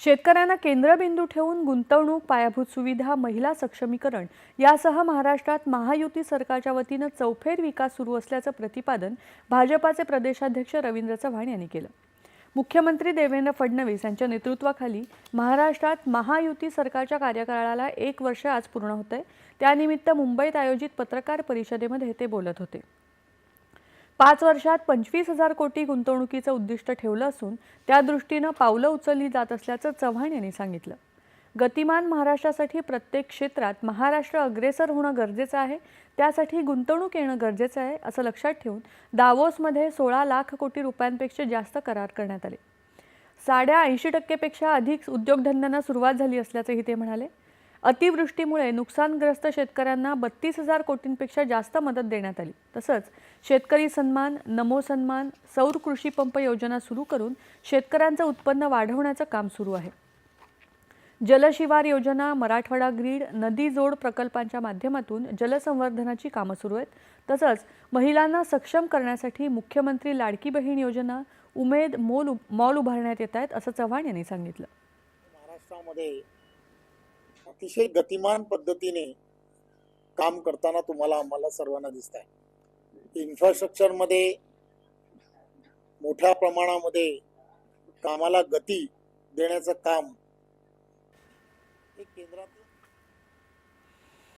शेतकऱ्यांना केंद्रबिंदू ठेवून गुंतवणूक पायाभूत सुविधा महिला सक्षमीकरण यासह महाराष्ट्रात महायुती सरकारच्या वतीनं चौफेर विकास सुरू असल्याचं प्रतिपादन भाजपाचे प्रदेशाध्यक्ष रवींद्र चव्हाण यांनी केलं. मुख्यमंत्री देवेंद्र फडणवीस यांच्या नेतृत्वाखाली महाराष्ट्रात महायुती सरकारच्या कार्यकाळाला एक वर्ष आज पूर्ण होत आहे त्यानिमित्त मुंबईत आयोजित पत्रकार परिषदेमध्ये ते बोलत होते. पाच वर्षात पंचवीस हजार कोटी गुंतवणुकीचं उद्दिष्ट ठेवलं असून त्या दृष्टीनं पावलं उचलली जात असल्याचं चव्हाण यांनी सांगितलं. गतिमान महाराष्ट्रासाठी प्रत्येक क्षेत्रात महाराष्ट्र अग्रेसर होणं गरजेचं आहे त्यासाठी गुंतवणूक येणं गरजेचं आहे असं लक्षात ठेवून दावोसमध्ये सोळा लाख कोटी रुपयांपेक्षा जास्त करार करण्यात आले. साड्या ऐंशी टक्केपेक्षा अधिक उद्योगधंद्यांना सुरुवात झाली असल्याचंही ते म्हणाले. अतिवृष्टीमुळे नुकसानग्रस्त शेतकऱ्यांना बत्तीस हजार कोटींपेक्षा जास्त मदत देण्यात आली. तसंच शेतकरी सन्मान नमो सन्मान सौर कृषी पंप योजना सुरू करून शेतकऱ्यांचं उत्पन्न वाढवण्याचं काम सुरू आहे. जलशिवार योजना मराठवाडा ग्रीड नदी जोड प्रकल्पांच्या माध्यमातून जलसंवर्धनाची कामं सुरू आहेत. तसंच महिलांना सक्षम करण्यासाठी मुख्यमंत्री लाडकी बहीण योजना उमेद मोल मॉल उभारण्यात येत आहेत असं चव्हाण यांनी सांगितलं. महाराष्ट्रामध्ये अतिशय गतिमान पद्धतीने काम करताना तुम्हाला आम्हाला सर्वांना दिसत आहे इन्फ्रास्ट्रक्चरमध्ये मोठ्या प्रमाणामध्ये कामाला गती देण्याचं काम हे केंद्रात